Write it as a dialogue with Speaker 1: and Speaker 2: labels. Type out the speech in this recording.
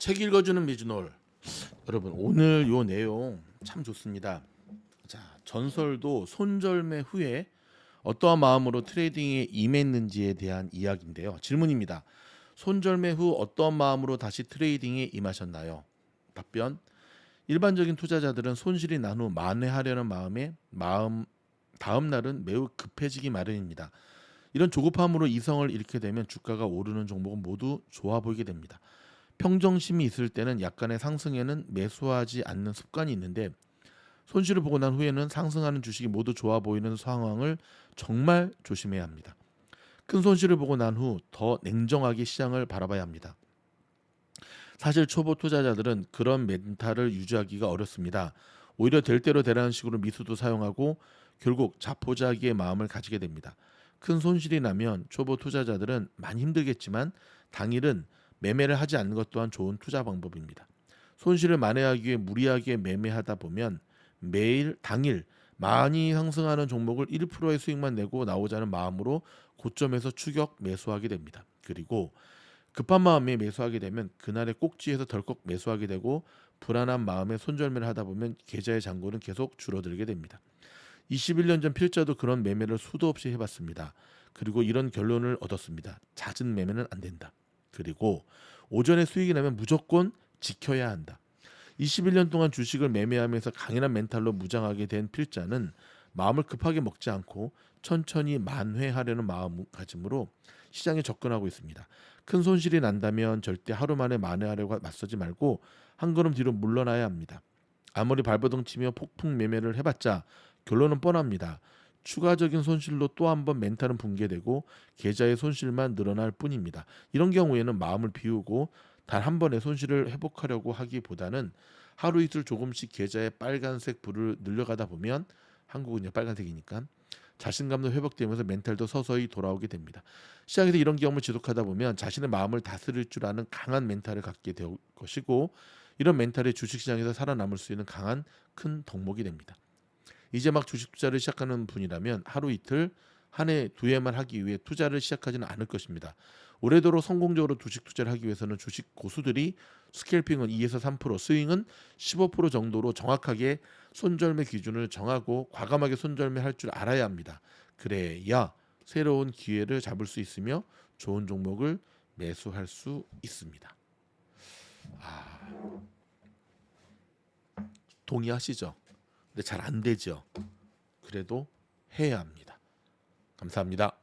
Speaker 1: 책 읽어주는 미즈놀 여러분 오늘 요 내용 참 좋습니다. 자 전설도 손절매 후에 어떠한 마음으로 트레이딩에 임했는지에 대한 이야기인데요. 질문입니다. 손절매 후 어떠한 마음으로 다시 트레이딩에 임하셨나요? 답변 일반적인 투자자들은 손실이 난 후 만회하려는 마음에 마음 다음 날은 매우 급해지기 마련입니다. 이런 조급함으로 이성을 잃게 되면 주가가 오르는 종목은 모두 좋아 보이게 됩니다. 평정심이 있을 때는 약간의 상승에는 매수하지 않는 습관이 있는데 손실을 보고 난 후에는 상승하는 주식이 모두 좋아 보이는 상황을 정말 조심해야 합니다. 큰 손실을 보고 난 후 더 냉정하게 시장을 바라봐야 합니다. 사실 초보 투자자들은 그런 멘탈을 유지하기가 어렵습니다. 오히려 될 대로 되라는 식으로 미수도 사용하고 결국 자포자기의 마음을 가지게 됩니다. 큰 손실이 나면 초보 투자자들은 많이 힘들겠지만 당일은 매매를 하지 않는 것 또한 좋은 투자 방법입니다. 손실을 만회하기 위해 무리하게 매매하다 보면 매일 당일 많이 상승하는 종목을 1%의 수익만 내고 나오자는 마음으로 고점에서 추격 매수하게 됩니다. 그리고 급한 마음에 매수하게 되면 그날의 꼭지에서 덜컥 매수하게 되고 불안한 마음에 손절매를 하다 보면 계좌의 잔고는 계속 줄어들게 됩니다. 21년 전 필자도 그런 매매를 수도 없이 해봤습니다. 그리고 이런 결론을 얻었습니다. 잦은 매매는 안 된다. 그리고 오전에 수익이 나면 무조건 지켜야 한다. 21년 동안 주식을 매매하면서 강인한 멘탈로 무장하게 된 필자는 마음을 급하게 먹지 않고 천천히 만회하려는 마음가짐으로 시장에 접근하고 있습니다. 큰 손실이 난다면 절대 하루 만에 만회하려고 맞서지 말고 한 걸음 뒤로 물러나야 합니다. 아무리 발버둥 치며 폭풍 매매를 해봤자 결론은 뻔합니다. 추가적인 손실로 또 한 번 멘탈은 붕괴되고 계좌의 손실만 늘어날 뿐입니다. 이런 경우에는 마음을 비우고 단 한 번의 손실을 회복하려고 하기보다는 하루 이틀 조금씩 계좌의 빨간색 불을 늘려가다 보면 한국은 빨간색이니까 자신감도 회복되면서 멘탈도 서서히 돌아오게 됩니다. 시장에서 이런 경험을 지속하다 보면 자신의 마음을 다스릴 줄 아는 강한 멘탈을 갖게 될 것이고 이런 멘탈이 주식시장에서 살아남을 수 있는 강한 큰 덕목이 됩니다. 이제 막 주식 투자를 시작하는 분이라면 하루 이틀 한 해 두 해만 하기 위해 투자를 시작하지는 않을 것입니다. 올해도록 성공적으로 주식 투자를 하기 위해서는 주식 고수들이 스캘핑은 2에서 3%, 스윙은 15% 정도로 정확하게 손절매 기준을 정하고 과감하게 손절매 할 줄 알아야 합니다. 그래야 새로운 기회를 잡을 수 있으며 좋은 종목을 매수할 수 있습니다. 아, 동의하시죠? 잘 안 되죠. 그래도 해야 합니다. 감사합니다.